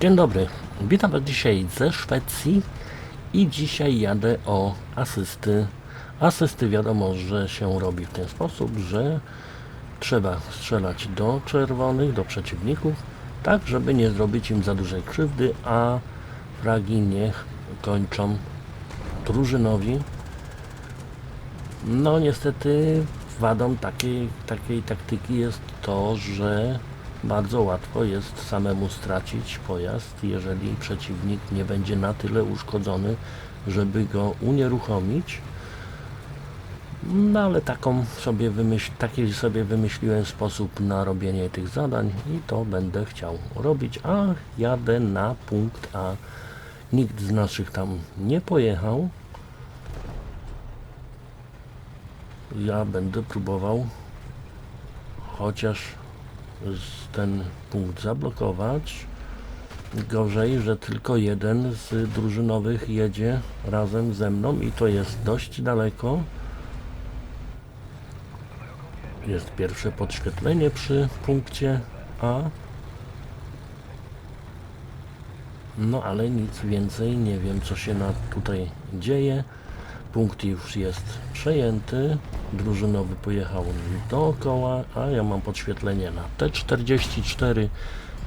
Dzień dobry, witam Was dzisiaj ze Szwecji i dzisiaj jadę o asysty. Asysty wiadomo, że się robi w ten sposób, że trzeba strzelać do czerwonych, do przeciwników, tak żeby nie zrobić im za dużej krzywdy, a fragi niech kończą drużynowi. No niestety wadą takiej, takiej taktyki jest to, że bardzo łatwo jest samemu stracić pojazd, jeżeli przeciwnik nie będzie na tyle uszkodzony, żeby go unieruchomić. No ale taką sobie wymyśl, taki sobie wymyśliłem sposób na robienie tych zadań i to będę chciał robić, a jadę na punkt A. Nikt z naszych tam nie pojechał. Ja będę próbował chociaż ten punkt zablokować. Gorzej, że tylko jeden z drużynowych jedzie razem ze mną i to jest dość daleko. Jest pierwsze podświetlenie przy punkcie A. No ale nic więcej nie wiem co się na tutaj dzieje. Punkt już jest przejęty. Drużynowy pojechał dookoła, a ja mam podświetlenie na T44.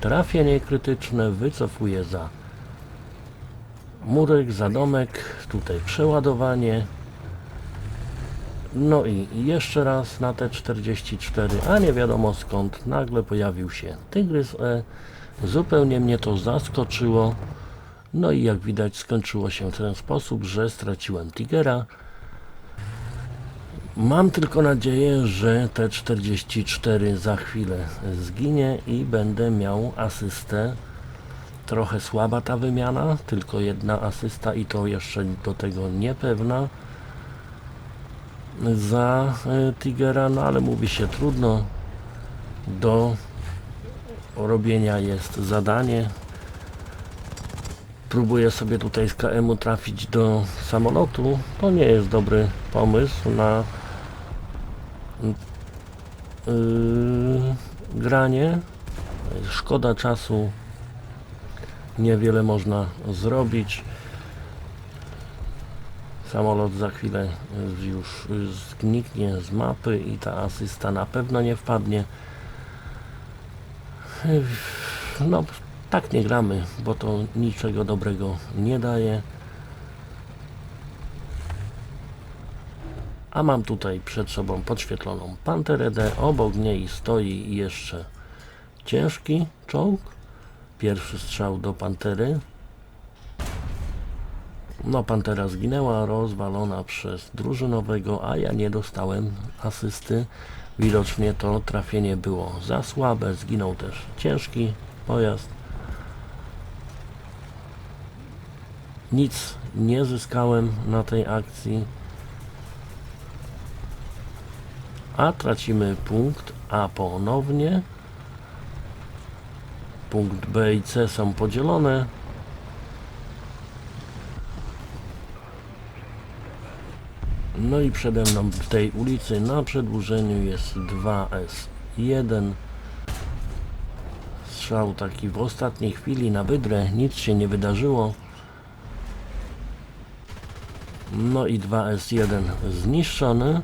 Trafienie krytyczne, wycofuję za murek, za domek. Tutaj przeładowanie. No i jeszcze raz na T44, a nie wiadomo skąd nagle pojawił się Tygrys E. Zupełnie mnie to zaskoczyło. No i jak widać skończyło się w ten sposób, że straciłem Tigera. Mam tylko nadzieję, że T44 za chwilę zginie i będę miał asystę. Trochę słaba ta wymiana, tylko jedna asysta i to jeszcze do tego niepewna za e, Tigera, no ale mówi się trudno. Do robienia jest zadanie. Próbuję sobie tutaj z KM-u trafić do samolotu. To nie jest dobry pomysł na yy, granie. Szkoda czasu. Niewiele można zrobić. Samolot za chwilę już zniknie z mapy i ta asysta na pewno nie wpadnie. No, tak nie gramy, bo to niczego dobrego nie daje. A mam tutaj przed sobą podświetloną Panterę D. Obok niej stoi jeszcze ciężki czołg. Pierwszy strzał do Pantery. No, Pantera zginęła, rozwalona przez drużynowego, a ja nie dostałem asysty. Widocznie to trafienie było za słabe. Zginął też ciężki pojazd. Nic nie zyskałem na tej akcji. A tracimy punkt A ponownie. Punkt B i C są podzielone. No i przede mną w tej ulicy na przedłużeniu jest 2S1. Strzał taki w ostatniej chwili na wydrę, nic się nie wydarzyło. No i 2S1 zniszczony.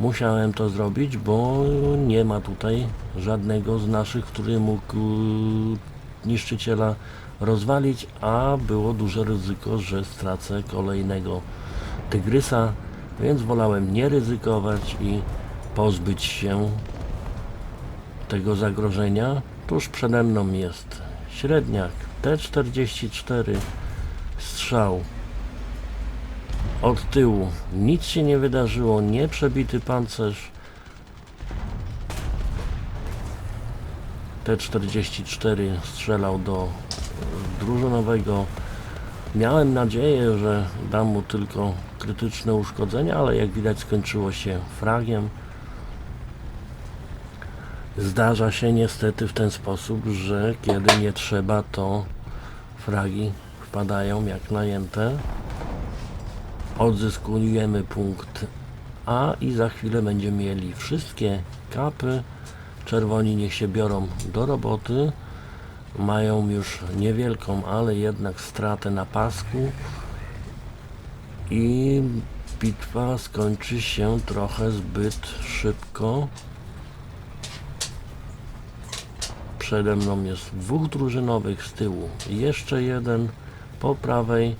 Musiałem to zrobić, bo nie ma tutaj żadnego z naszych, który mógł e, niszczyciela rozwalić, a było duże ryzyko, że stracę kolejnego tygrysa, więc wolałem nie ryzykować i pozbyć się tego zagrożenia. Tuż przede mną jest średniak T44, strzał od tyłu nic się nie wydarzyło, nie przebity pancerz. T44 strzelał do drużynowego. Miałem nadzieję, że dam mu tylko krytyczne uszkodzenia, ale jak widać skończyło się fragiem. Zdarza się niestety w ten sposób, że kiedy nie trzeba, to fragi wpadają jak najęte odzyskujemy punkt A i za chwilę będziemy mieli wszystkie kapy czerwoni niech się biorą do roboty mają już niewielką, ale jednak stratę na pasku i bitwa skończy się trochę zbyt szybko. Przede mną jest dwóch drużynowych z tyłu, jeszcze jeden po prawej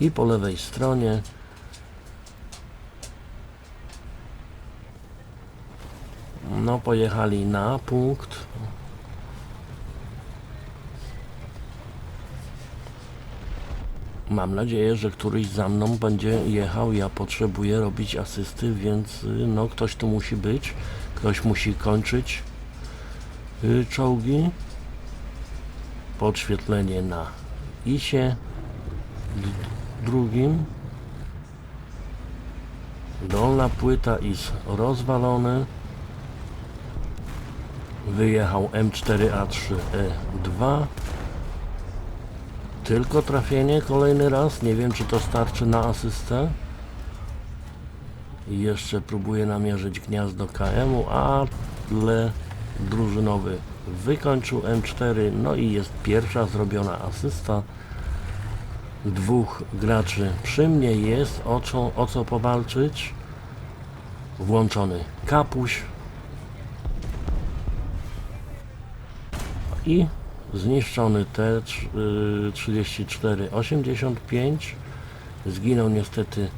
i po lewej stronie. No, pojechali na punkt. Mam nadzieję, że któryś za mną będzie jechał. Ja potrzebuję robić asysty, więc y, no ktoś tu musi być. Ktoś musi kończyć y, czołgi. Podświetlenie na isie drugim. Dolna płyta is rozwalony. Wyjechał M4A3E2. Tylko trafienie kolejny raz. Nie wiem, czy to starczy na asystę. I jeszcze próbuję namierzyć gniazdo KM-u, ale drużynowy wykończył M4. No i jest pierwsza zrobiona asysta. Dwóch graczy przy mnie jest o co, o co powalczyć. Włączony kapuś. I zniszczony T-34-85 zginął niestety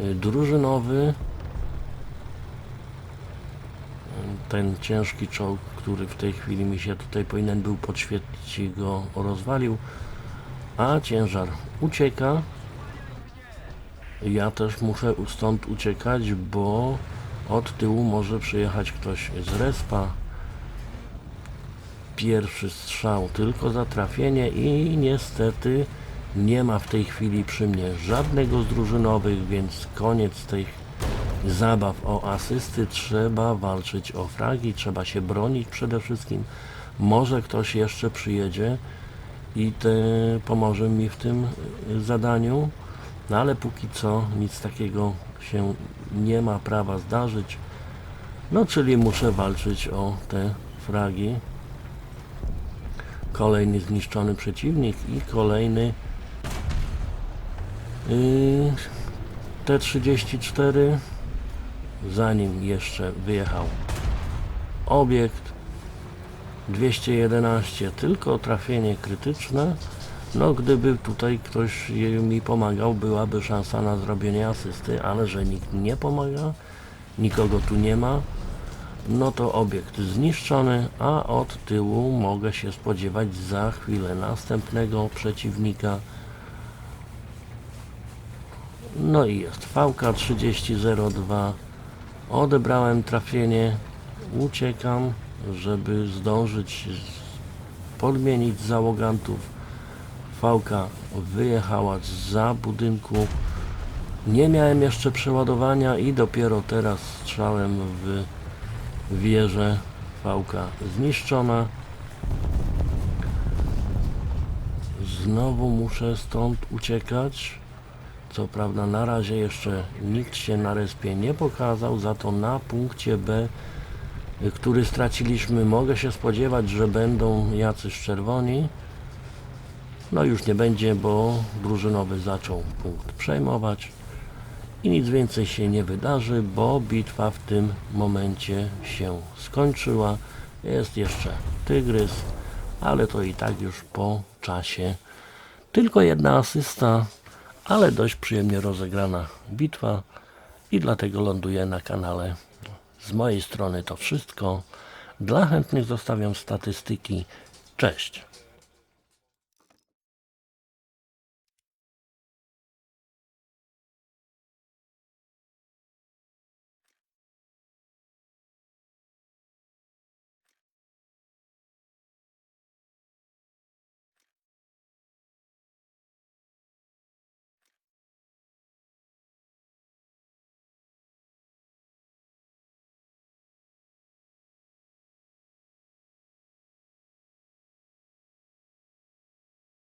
y, drużynowy. Ten ciężki czołg, który w tej chwili mi się tutaj powinien był podświetlić i go rozwalił. A ciężar ucieka. Ja też muszę stąd uciekać, bo od tyłu może przyjechać ktoś z respa pierwszy strzał tylko za trafienie i niestety nie ma w tej chwili przy mnie żadnego z drużynowych, więc koniec tych zabaw o asysty. Trzeba walczyć o fragi, trzeba się bronić przede wszystkim. Może ktoś jeszcze przyjedzie i te pomoże mi w tym y, zadaniu, no ale póki co nic takiego się nie ma prawa zdarzyć. No czyli muszę walczyć o te fragi kolejny zniszczony przeciwnik i kolejny yy, T-34 zanim jeszcze wyjechał. Obiekt 211 tylko trafienie krytyczne. No gdyby tutaj ktoś mi pomagał byłaby szansa na zrobienie asysty ale że nikt nie pomaga nikogo tu nie ma no to obiekt zniszczony, a od tyłu mogę się spodziewać za chwilę następnego przeciwnika. No i jest VK3002. Odebrałem trafienie, uciekam, żeby zdążyć podmienić załogantów. VK wyjechała za budynku. Nie miałem jeszcze przeładowania i dopiero teraz strzałem w wieżę fałka zniszczona. Znowu muszę stąd uciekać. Co prawda na razie jeszcze nikt się na respie nie pokazał za to na punkcie B który straciliśmy mogę się spodziewać, że będą jacyś czerwoni. No już nie będzie, bo drużynowy zaczął punkt przejmować i nic więcej się nie wydarzy, bo bitwa w tym momencie się skończyła. Jest jeszcze tygrys, ale to i tak już po czasie. Tylko jedna asysta, ale dość przyjemnie rozegrana bitwa i dlatego ląduję na kanale. Z mojej strony to wszystko. Dla chętnych zostawiam statystyki. Cześć!